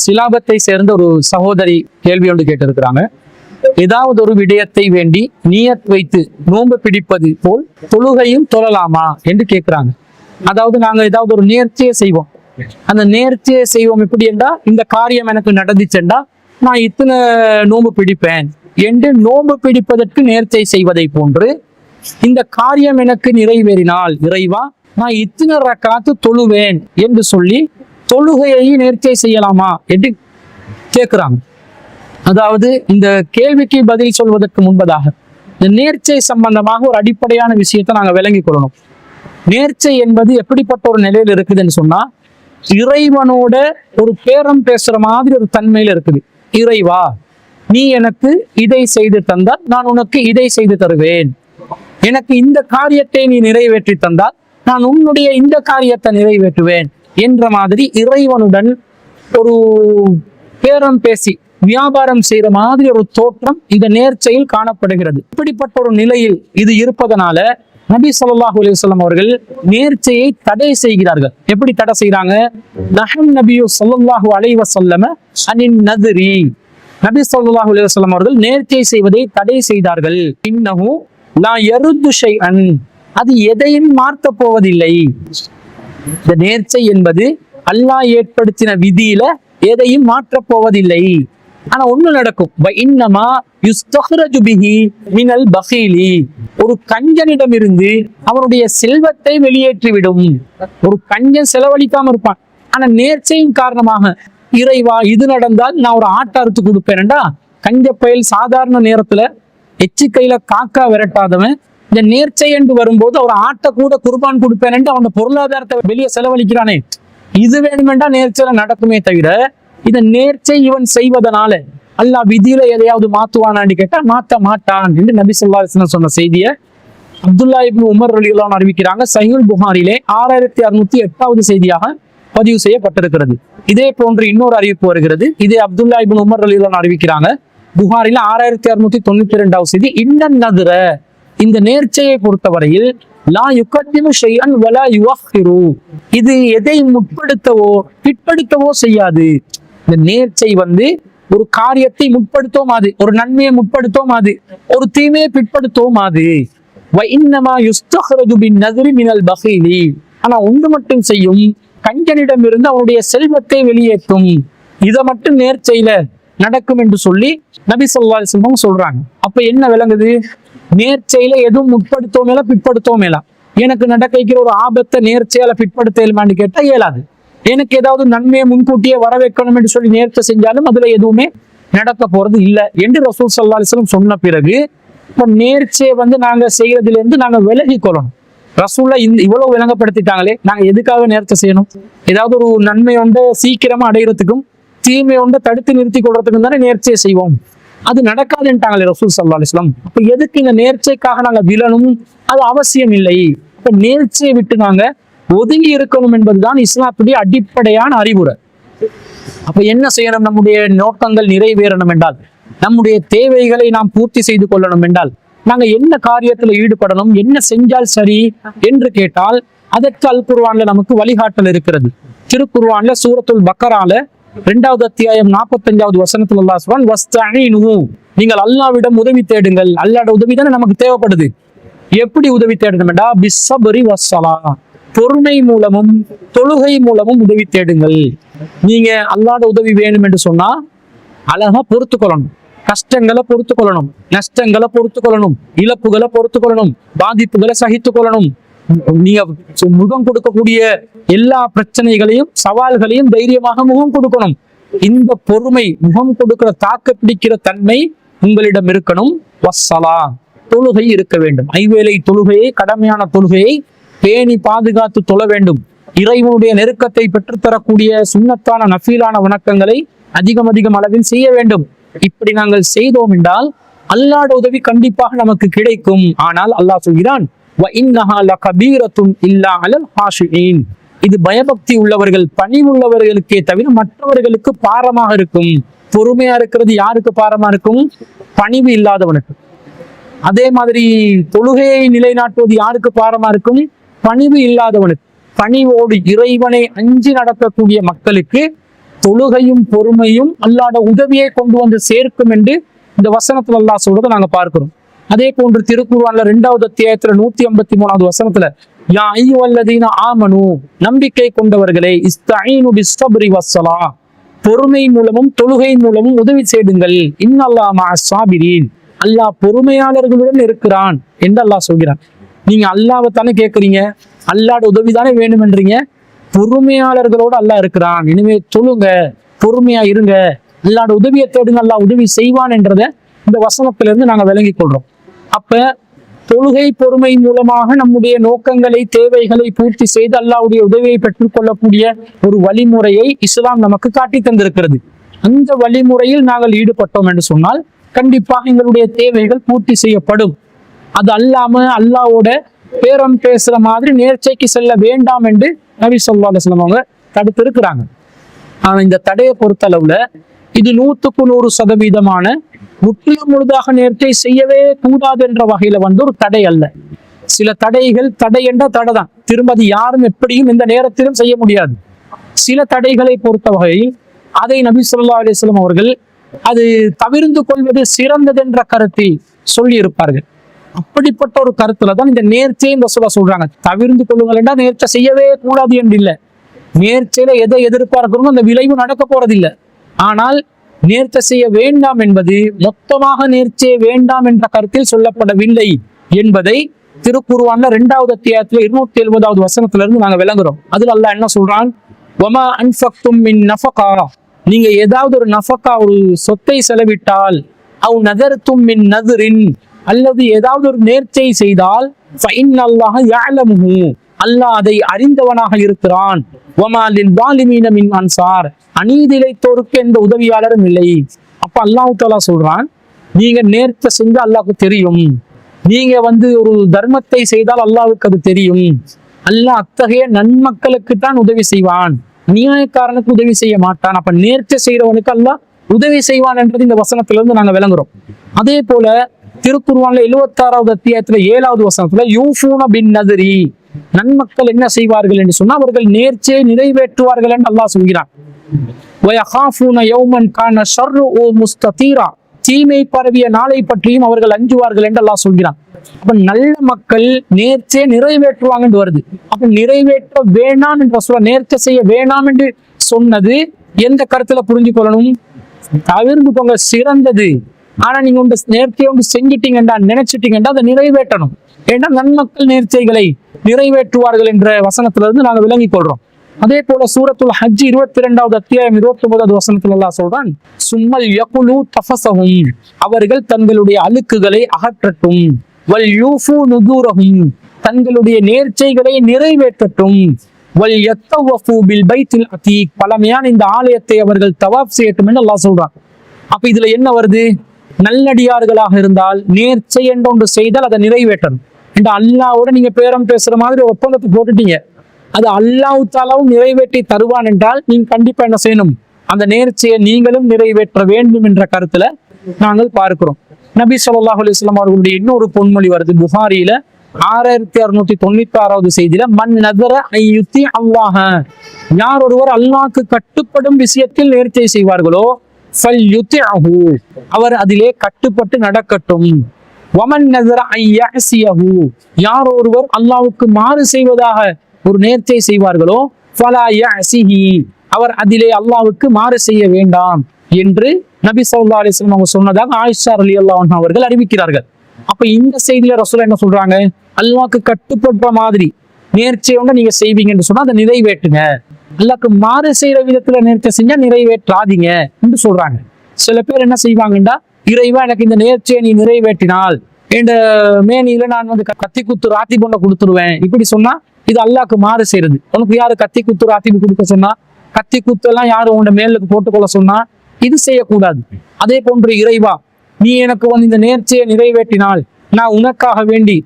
சிலாபத்தை சேர்ந்த ஒரு சகோதரி கேள்வி ஒன்று கேட்டிருக்கிறாங்க. ஏதாவது ஒரு விடயத்தை வேண்டி நீயத் வைத்து நோன்பு பிடிப்பது போல் தொழுகையும் தொழலாமா என்று கேட்கிறாங்க. அதாவது நாங்க ஏதாவது ஒரு நேர்த்தியை செய்வோம். அந்த நேர்த்தியை செய்வோம் எப்படி என்றால் இந்த காரியம் எனக்கு நடந்துச்சென்றா நான் இத்தனை நோன்பு பிடிப்பேன் என்று நோன்பு பிடிப்பதற்கு நேர்த்தியை செய்வதை போன்று இந்த காரியம் எனக்கு நிறைவேறினால் இறைவா நான் இத்தனை ரக்காத்து தொழுவேன் என்று சொல்லி தொழுகையை நேர்ச்சை செய்யலாமா என்று கேட்கிறாங்க. அதாவது இந்த கேள்விக்கு பதில் சொல்வதற்கு முன்பதாக இந்த நேர்ச்சை சம்பந்தமாக ஒரு அடிப்படையான விஷயத்தை நாங்கள் விளங்கிக் கொள்ளணும். நேர்ச்சை என்பது எப்படிப்பட்ட ஒரு நிலையில் இருக்குதுன்னு சொன்னா இறைவனோட ஒரு பேரம் பேசுற மாதிரி ஒரு தன்மையில இருக்குது. இறைவா நீ எனக்கு இதை செய்து தந்தால் நான் உனக்கு இதை செய்து தருவேன். எனக்கு இந்த காரியத்தை நீ நிறைவேற்றி தந்தால் நான் உன்னுடைய இந்த காரியத்தை நிறைவேற்றுவேன். என்ற மாதிரி இறைவனுடன் ஒரு பேரம் பேசி வியாபாரம் செய்யற மாதிரி ஒரு தோற்றம் இந்த நேர்ச்சையில் காணப்படுகிறது. இப்படிப்பட்ட ஒரு நிலையில் இது இருப்பதனால நபி சொல்லாஹு அலைஹி அவர்கள் நேர்ச்சையை தடை செய்கிறார்கள். எப்படி தடை செய்யறாங்க நஹன் நபியு சொல்லாஹு அலைவ சொல்லம அனின் நதுரி. நபி சொல்லாஹு அலைஹி அவர்கள் நேர்ச்சை செய்வதை தடை செய்தார்கள். இன்னமும் நான் எருதுஷை அன் அது எதையும் மாற்ற போவதில்லை. இந்த நேர்ச்சை என்பது அல்லாஹ் ஏற்படுத்தின விதியில எதையும் மாற்றப் போவதில்லை. ஆனா ஒண்ணு நடக்கும். வ இன்னமா யுஸ்தஹ்ரஜு பிஹி மினல் பகீலி. ஒரு கஞ்சனிடமிருந்து அவனுடைய செல்வத்தை வெளியேற்றிவிடும். ஒரு கஞ்சன் செலவழிக்காம இருப்பான். ஆனா நேர்ச்சையின் காரணமாக இறைவா இது நடந்தால் நான் ஒரு ஆட்டை அறுத்து கொடுப்பேன்டா கஞ்ச பயல் சாதாரண நேரத்துல எச்சிக்கையில காக்கா விரட்டாதவன் இந்த நேர்ச்சை என்று வரும்போது அவர் ஆட்டை கூட குர்பான் கொடுப்பேன் அவன் பொருளாதாரத்தை வெளியே செலவழிக்கிறானே. இது வேணுமெண்டா நேர்ச்சையில நடக்குமே தவிர இந்த நேர்ச்சை இவன் செய்வதனால அல்லாஹ் விதியில எதையாவது மாத்துவானான்னு கேட்டா மாத்த மாட்டான் என்று நபி சொல்லா சொன்ன செய்தியை அப்துல்லா இப்னு உமர் ரலியல்லாஹு அறிவிக்கிறாங்க. சஹீல் புகாரிலே ஆறாயிரத்தி அறுநூத்தி எட்டாவது செய்தியாக பதிவு செய்யப்பட்டிருக்கிறது. இதே போன்று இன்னொரு அறிவிப்பு வருகிறது. இதே அப்துல்லா இப்னு உமர் ரலியல்லாஹு அறிவிக்கிறாங்க. புகாரில ஆறாயிரத்தி அறுநூத்தி தொண்ணூத்தி ரெண்டாவது செய்தி இன்னன் நதுர இந்த நேர்ச்சையை பொறுத்தவரையில் லா யுகத்திமு ஷையன் வலா யுவஹிரு. இது எதை முற்படுத்தவோ பிற்படுத்தவோ செய்யாது. இந்த நேர்ச்சை வந்து ஒரு காரியத்தை முற்படுத்தோம் அது ஒரு நன்மையை முற்படுத்தோம் அது ஒரு தீமையை பிற்படுத்தோம் அது இன்னமா யுஸ்தஹரது பின் நதிரி மினல் பஹீலி. ஆனா ஒன்று மட்டும் செய்யும் கஞ்சனிடம் இருந்து அவனுடைய செல்வத்தை வெளியேற்றும். இதை மட்டும் நேர்ச்சையில நடக்கும் என்று சொல்லி நபி சொல்லா செல்வம் சொல்றாங்க. அப்ப என்ன விளங்குது? நேர்ச்சையில எதுவும் முற்படுத்தவும் மேல பிற்படுத்தவும் மேலா எனக்கு நடக்கிற ஒரு ஆபத்தை நேர்ச்சையால பிற்படுத்த இயலுமான்னு கேட்டா இயலாது. எனக்கு ஏதாவது நன்மையை முன்கூட்டியே வர வைக்கணும் என்று சொல்லி நேர்ச்சை செஞ்சாலும் அதுல எதுவுமே நடக்க போறது இல்லை என்று ரசூல் சல்லா அலிஸ்லம் சொன்ன பிறகு இப்ப நேர்ச்சியை வந்து நாங்க செய்யறதுல இருந்து நாங்க விலகி கொள்ளணும் ரசூல்ல இந்த இவ்வளவு விளங்கப்படுத்திட்டாங்களே நாங்க எதுக்காக நேர்ச்சை செய்யணும்? ஏதாவது ஒரு நன்மை ஒன்றை சீக்கிரமா அடையிறதுக்கும் தீமை ஒன்றை தடுத்து நிறுத்தி கொள்றதுக்கும் தானே நேர்ச்சியை செய்வோம். அது நடக்காதுன்ட்டாங்களே ரசூல் சல்லா அலிஸ்லாம் அப்ப எதுக்கு இந்த நேர்ச்சைக்காக நாங்க விழணும்? அது அவசியம் இல்லை. இப்ப நேர்ச்சியை விட்டு நாங்க ஒதுங்கி இருக்கணும் என்பதுதான் இஸ்லாத்துடைய அடிப்படையான அறிவுரை. அப்ப என்ன செய்யணும்? நம்முடைய நோக்கங்கள் நிறைவேறணும் என்றால் நம்முடைய தேவைகளை நாம் பூர்த்தி செய்து கொள்ளணும் என்றால் நாங்க என்ன காரியத்துல ஈடுபடணும்? என்ன செஞ்சால் சரி என்று கேட்டால் அதற்கு அல் குருவான்ல நமக்கு வழிகாட்டல் இருக்கிறது. திருக்குருவான்ல சூரத்துல் பக்கரால இரண்டாவது அத்தியாயம் நாற்பத்தஞ்சாவது வசனத்துல அல்லா சொல்றான் வஸ்தஈனு நீங்கள் அல்லாவிடம் உதவி தேடுங்கள். அல்லாட உதவி தானே நமக்கு தேவைப்படுது. எப்படி உதவி தேடணும் பிஸ்ஸபரி வசலா பொறுமை மூலமும் தொழுகை மூலமும் உதவி தேடுங்கள். நீங்க அல்லாட உதவி வேணும் என்று சொன்னா அழகா பொறுத்து கொள்ளணும் கஷ்டங்களை பொறுத்து கொள்ளணும் நஷ்டங்களை பொறுத்து கொள்ளணும் இழப்புகளை பொறுத்து கொள்ளணும் பாதிப்புகளை சகித்து கொள்ளணும் நீங்க முகம் கொடுக்கக்கூடிய எல்லா பிரச்சனைகளையும் சவால்களையும் தைரியமாக முகம் கொடுக்கணும். இந்த பொறுமை முகம் கொடுக்கிற தாக்க பிடிக்கிற தன்மை உங்களிடம் இருக்கணும். வசலா தொழுகை இருக்க வேண்டும். ஐவேளை தொழுகையை கடமையான தொழுகையை பேணி பாதுகாத்து தொழ வேண்டும். இறைவனுடைய நெருக்கத்தை பெற்றுத்தரக்கூடிய சுண்ணத்தான நஃபீலான வணக்கங்களை அதிகம் அதிகம் அளவில் செய்ய வேண்டும். இப்படி நாங்கள் செய்தோம் என்றால் அல்லாட உதவி கண்டிப்பாக நமக்கு கிடைக்கும். ஆனால் அல்லாஹ் சொல்கிறான் இது பயபக்தி உள்ளவர்கள் பணி உள்ளவர்களுக்கே தவிர மற்றவர்களுக்கு பாரமாக இருக்கும். பொறுமையா இருக்கிறது யாருக்கு பாரமா இருக்கும்? பணிவு இல்லாதவனுக்கு. அதே மாதிரி தொழுகையை நிலைநாட்டுவது யாருக்கு பாரமா இருக்கும்? பணிவு இல்லாதவனுக்கு. பணிவோடு இறைவனை அஞ்சு நடக்கக்கூடிய மக்களுக்கு தொழுகையும் பொறுமையும் அல்லாத உதவியை கொண்டு வந்து சேர்க்கும் என்று இந்த வசனத்தில் அல்லா சொல்றதை நாங்க பார்க்கிறோம். அதே போன்று திருக்குர்ஆன்ல ரெண்டாவது அத்தியாயத்துல நூத்தி ஐம்பத்தி மூணாவது வசனத்துல யா ஐயுவல்லதீன ஆமனு நம்பிக்கை கொண்டவர்களே இஸ்தஈனு பிஸ்ஸப்ரி வஸ்ஸலா பொறுமை மூலமும் தொழுகை மூலமும் உதவி செய்டுங்கள் இன்னும் சாபிரீன் அல்லாஹ் பொறுமையாளர்களுடன் இருக்கிறான் என்று அல்லாஹ் சொல்கிறான். நீங்க அல்லாவை தானே கேட்குறீங்க அல்லாட உதவி தானே வேணுமென்றீங்க? பொறுமையாளர்களோடு அல்லாஹ் இருக்கிறான். எனவே சொல்லுங்க பொறுமையா இருங்க. அல்லாட உதவியை தேடுங்க அல்லாஹ் உதவி செய்வான் என்றதை இந்த வசனத்திலிருந்து நாங்கள் விளங்கிக் கொள்றோம். அப்ப தொழுகை பொறுமை மூலமாக நம்முடைய நோக்கங்களை தேவைகளை பூர்த்தி செய்து அல்லாவுடைய உதவியை பெற்றுக்கொள்ளக்கூடிய ஒரு வழிமுறையை இஸ்லாம் நமக்கு காட்டி தந்திருக்கிறது. அந்த வழிமுறையில் நாங்கள் ஈடுபட்டோம் என்று சொன்னால் கண்டிப்பாக எங்களுடைய தேவைகள் பூர்த்தி செய்யப்படும். அது அல்லாம அல்லாவோட பேரம் பேசுற மாதிரி நேர்ச்சைக்கு செல்ல வேண்டாம் என்று நபி சொல்லா அலுவலம் அவங்க தடுத்திருக்கிறாங்க. ஆனா இந்த தடையை பொறுத்தளவுல இது நூத்துக்கு நூறு சதவீதமான முற்றிலும் முழுதாக நேர்த்தை செய்யவே கூடாது என்ற வகையில வந்து ஒரு தடை அல்ல. சில தடைகள் தடை என்ற தடை தான். திரும்ப அது யாரும் எப்படியும் இந்த நேரத்திலும் செய்ய முடியாது. சில தடைகளை பொறுத்த வகையில் அதை நபி சொல்லா அலிஸ்லாம் அவர்கள் அது தவிர்ந்து கொள்வது சிறந்தது என்ற கருத்தில் சொல்லி இருப்பார்கள் அப்படிப்பட்ட ஒரு கருத்துல தான் இந்த நேர்ச்சியை இந்த சொல்ல சொல்றாங்க. தவிர்ந்து கொள்ளுங்கள் என்றால் நேர்ச்சை செய்யவே கூடாது என்று இல்லை நேர்ச்சியில எதை எதிர்பார்க்கிறோமோ அந்த விளைவு நடக்க போறதில்லை. ஆனால் நேர்த்த செய்ய வேண்டாம் என்பது மொத்தமாக நேர்ச்சையை வேண்டாம் என்ற கருத்தில் சொல்லப்படவில்லை என்பதை திருக்குருவான இரண்டாவது அத்தியாயத்துல இருநூத்தி எழுபதாவது வசனத்துல இருந்து நாங்க விளங்குறோம். அதுல அல்ல என்ன சொல்றான்? ஒமா அன்ஃபக்தும் மின் நஃபகா. நீங்க ஏதாவது ஒரு நஃபகா ஒரு சொத்தை செலவிட்டால் அவ் நகர்த்தும் மின் நதுரின். அல்லது ஏதாவது ஒரு நேர்ச்சை செய்தால் ஃபைன் அல்லாஹ் யாழமுகும் அல்லாஹ் அதை அறிந்தவனாக இருக்கிறான். அன்சார். அநீதி இழைத்தோருக்கு எந்த உதவியாளரும் இல்லை. அப்ப அல்லாஹ் தாலா சொல்றான் நீங்க நேர்த்த செஞ்சு அல்லாவுக்கு தெரியும். நீங்க வந்து ஒரு தர்மத்தை செய்தால் அல்லாவுக்கு அது தெரியும். அல்லாஹ் அத்தகைய நன்மக்களுக்கு தான் உதவி செய்வான். நியாயக்காரனுக்கு உதவி செய்ய மாட்டான். அப்ப நேர்த்த செய்யறவனுக்கு அல்லாஹ் உதவி செய்வான் என்றது இந்த வசனத்திலிருந்து நாங்க விளங்குறோம். அதே போல திருக்குர்ஆன்ல எழுவத்தாறாவது அத்தியாயத்துல ஏழாவது வசனத்துல யூஃபூன பின் நதிரி நன்மக்கள் என்ன செய்வார்கள் என்று சொன்னால் அவர்கள் நேர்ச்சே நிறைவேற்றுவார்கள் என்று அல்லாஹ் சொல்கிறான். தீமை பரவிய நாளை பற்றியும் அவர்கள் அஞ்சுவார்கள் என்று அல்லாஹ் சொல்கிறான். அப்ப நல்ல மக்கள் நேர்ச்சே நிறைவேற்றுவாங்க என்று வருது. அப்ப நிறைவேற்ற வேணாம் என்று சொல்ல நேர்ச்சை செய்ய வேணாம் என்று சொன்னது எந்த கருத்துல புரிஞ்சு கொள்ளணும் தவிர்ந்து போங்க சிறந்தது. ஆனா நீங்க உண்டு நேர்த்தியை வந்து செஞ்சிட்டீங்கடா நினைச்சிட்டீங்கன்றா அதை நிறைவேற்றணும். ஏன்னா நன்மக்கள் நேர்ச்சைகளை நிறைவேற்றுவார்கள் என்ற வசனத்திலிருந்து நாங்க விளங்கிக் கொள்றோம். அதே போல சூரத்துல் ஹஜ் இருபத்தி இரண்டாவது அத்தியாயம் இருபத்தி ஒன்பதாவது வசனத்துல எல்லாம் சொல்றான் சும்மல் யகுலு தபசவும் அவர்கள் தங்களுடைய அழுக்குகளை அகற்றட்டும். வல் யூஃபு நுதூரஹும். தங்களுடைய நேர்ச்சைகளை நிறைவேற்றட்டும். வல் யத்தவஃபு பில் பைத்தில் அத்தீக். பழமையான இந்த ஆலயத்தை அவர்கள் தவாப் செய்யட்டும் என்று அல்லாஹ் சொல்றான். அப்ப இதுல என்ன வருது? நல்லடியார்களாக இருந்தால் நேர்ச்சை என்று ஒன்று செய்தால் அதை நிறைவேற்றணும். என்று அல்லாவோட நீங்க பேரம் பேசுற மாதிரி ஒப்பந்தத்தை போட்டுட்டீங்க. அது அல்லாஹ் தாலாவும் நிறைவேற்றி தருவான் என்றால் நீங்க கண்டிப்பா என்ன செய்யணும்? அந்த நேர்ச்சியை நீங்களும் நிறைவேற்ற வேண்டும் என்ற கருத்துல நாங்கள் பார்க்கிறோம். நபி சொல்லாஹ் அலிஸ்லாம் அவர்களுடைய இன்னொரு பொன்மொழி வருது. புகாரியில ஆறாயிரத்தி அறுநூத்தி தொண்ணூத்தி ஆறாவது செய்தியில மண் நதர ஐயுத்தி அல்லாஹ. யார் ஒருவர் அல்லாஹ்க்கு கட்டுப்படும் விஷயத்தில் நேர்ச்சை செய்வார்களோ அவர் அதிலே கட்டுப்பட்டு நடக்கட்டும். வமன் நதர ஐயசியஹு யார் ஒருவர் அல்லாஹ்வுக்கு மாறு செய்வதாக ஒரு நேர்த்தை செய்வார்களோ ஃபலா யஅசிஹி அவர் அதிலே அல்லாஹ்வுக்கு மாறு செய்ய வேண்டாம் என்று நபி ஸல்லல்லாஹு அலைஹி வஸல்லம் அவங்க சொன்னதாக ஆயிஷா ரலியல்லாஹு அன்ஹா அவர்கள் அறிவிக்கிறார்கள். அப்ப இந்த செய்தியில ரசூல் என்ன சொல்றாங்க? அல்லாவுக்கு கட்டுப்படுற மாதிரி நேர்ச்சியோட நீங்க செய்வீங்கன்னு சொன்னா அதை நிறைவேற்றுங்க. அல்லாக்கு மாறு செய்யற விதத்துல நேர்த்தி செஞ்சா நிறைவேற்றாதீங்க என்று சொல்றாங்க. சில பேர் என்ன செய்வாங்கண்டா? இறைவா எனக்கு இந்த நேர்ச்சியை நீ நிறைவேற்றினால் என்ற மேனியில நான் வந்து க- கத்தி குத்து ராத்தி பொண்ணை கொடுத்துருவேன். இப்படி சொன்னா இது அல்லாக்கு மாறு செய்யறது உனக்கு யாரு கத்தி குத்து ராத்தி கொடுக்க சொன்னா? கத்தி குத்து எல்லாம் யாரு உன்னோட மேலுக்கு போட்டுக்கொள்ள சொன்னா? இது செய்யக்கூடாது. அதே போன்று இறைவா நீ எனக்கு வந்து இந்த நேர்ச்சியை நிறைவேற்றினால் நான் உனக்காக வேண்டி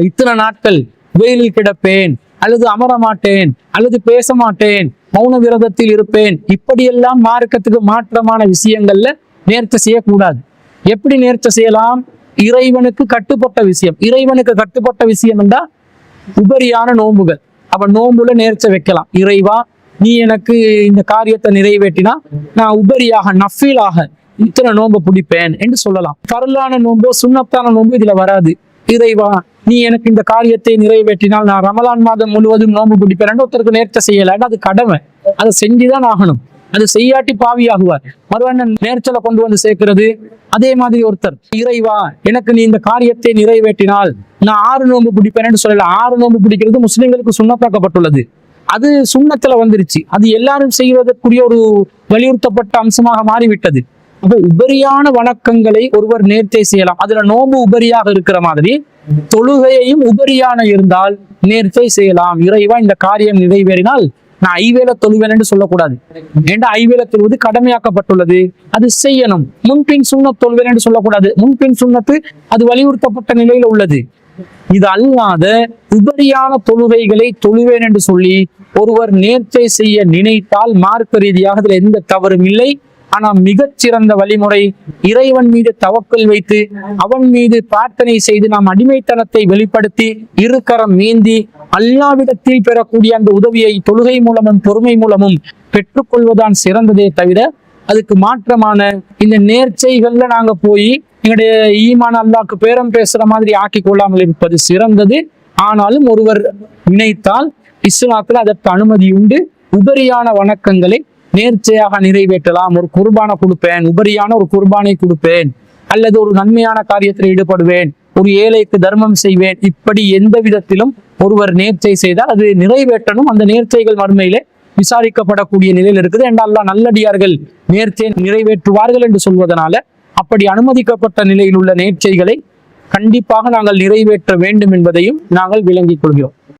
இத்தனை நாட்கள் வெயிலில் கிடப்பேன். அல்லது அமர மாட்டேன் அல்லது பேச மாட்டேன் மௌன விரதத்தில் இருப்பேன் இப்படியெல்லாம் மார்க்கத்துக்கு மாற்றமான விஷயங்கள்ல நேர்த்த செய்யக்கூடாது. எப்படி நேர்த்த செய்யலாம்? இறைவனுக்கு கட்டுப்பட்ட விஷயம். இறைவனுக்கு கட்டுப்பட்ட விஷயம் என்றா உபரியான நோன்புகள். அப்ப நோன்புல நேர்ச்ச வைக்கலாம். இறைவா நீ எனக்கு இந்த காரியத்தை நிறைவேற்றினா நான் உபரியாக நஃபீலாக இத்தனை நோன்பை பிடிப்பேன் என்று சொல்லலாம். பரலான நோன்போ சுண்ணத்தான நோன்பு இதுல வராது. இறைவா நீ எனக்கு இந்த காரியத்தை நிறைவேற்றினால் நான் ரமலான் மாதம் முழுவதும் நோன்பு பிடிப்பேன். ஒருத்தருக்கு நேர்த்த செய்யலைன்னு அது கடமை. அதை செஞ்சுதான் ஆகணும். அது செய்யாட்டி பாவியாகுவார். மறுவண்ணன் நேர்ச்சலை கொண்டு வந்து சேர்க்கிறது. அதே மாதிரி ஒருத்தர் இறைவா எனக்கு நீ இந்த காரியத்தை நிறைவேற்றினால் நான் ஆறு நோன்பு பிடிப்பேன்னு சொல்லல. ஆறு நோன்பு பிடிக்கிறது முஸ்லிம்களுக்கு சுண்ணத்தாக்கப்பட்டுள்ளது அது சுண்ணத்துல வந்துருச்சு. அது எல்லாரும் செய்வதற்குரிய ஒரு வலியுறுத்தப்பட்ட அம்சமாக மாறிவிட்டது. அப்போ உபரியான வணக்கங்களை ஒருவர் நேர்த்தே செய்யலாம். அதுல நோன்பு உபரியாக இருக்கிற மாதிரி தொழுகையையும் உபரியான இருந்தால் நேர்த்தை செய்யலாம். இறைவா இந்த காரியம் நிறைவேறினால் நான் ஐவேல தொழுவேன் என்று சொல்லக்கூடாது. ஏண்டா ஐவேல தொழுவது கடமையாக்கப்பட்டுள்ளது? அது செய்யணும். முன்பின் சுண்ணத் தொழுவேன் என்று சொல்லக்கூடாது. முன்பின் சுண்ணத்து அது வலியுறுத்தப்பட்ட நிலையில உள்ளது. இது அல்லாத உபரியான தொழுகைகளை தொழுவேன் என்று சொல்லி ஒருவர் நேர்ச்சை செய்ய நினைத்தால் மார்க்க ரீதியாக அதில் எந்த தவறும் இல்லை. ஆனா மிகச்சிறந்த வழிமுறை இறைவன் மீது தவக்கல் வைத்து அவன் மீது பிரார்த்தனை செய்து நாம் அடிமைத்தனத்தை வெளிப்படுத்தி இருக்கரம் மீந்தி அல்லாவிடத்தில் பெறக்கூடிய அந்த உதவியை தொழுகை மூலமும் பொறுமை மூலமும் பெற்றுக்கொள்வதுதான் சிறந்ததே தவிர அதுக்கு மாற்றமான இந்த நேர்ச்சைகள்ல நாங்க போய் எங்களுடைய ஈமான் அல்லாக்கு பேரம் பேசுற மாதிரி ஆக்கி கொள்ளாமல் இருப்பது சிறந்தது. ஆனாலும் ஒருவர் நினைத்தால் இஸ்லாத்துல அதற்கு அனுமதி உண்டு. உபரியான வணக்கங்களை நேர்ச்சையாக நிறைவேற்றலாம். ஒரு குர்பானை கொடுப்பேன். உபரியான ஒரு குர்பானை கொடுப்பேன். அல்லது ஒரு நன்மையான காரியத்தில் ஈடுபடுவேன். ஒரு ஏழைக்கு தர்மம் செய்வேன். இப்படி எந்த விதத்திலும் ஒருவர் நேர்ச்சை செய்தால் அது நிறைவேற்றணும். அந்த நேர்ச்சைகள் மறுமையிலே விசாரிக்கப்படக்கூடிய நிலையில் இருக்குது. என்றால் நல்லடியார்கள் நேர்ச்சை நிறைவேற்றுவார்கள் என்று சொல்வதனால அப்படி அனுமதிக்கப்பட்ட நிலையில் உள்ள நேர்ச்சைகளை கண்டிப்பாக நாங்கள் நிறைவேற்ற வேண்டும் என்பதையும் நாங்கள் விளங்கிக் கொள்கிறோம்.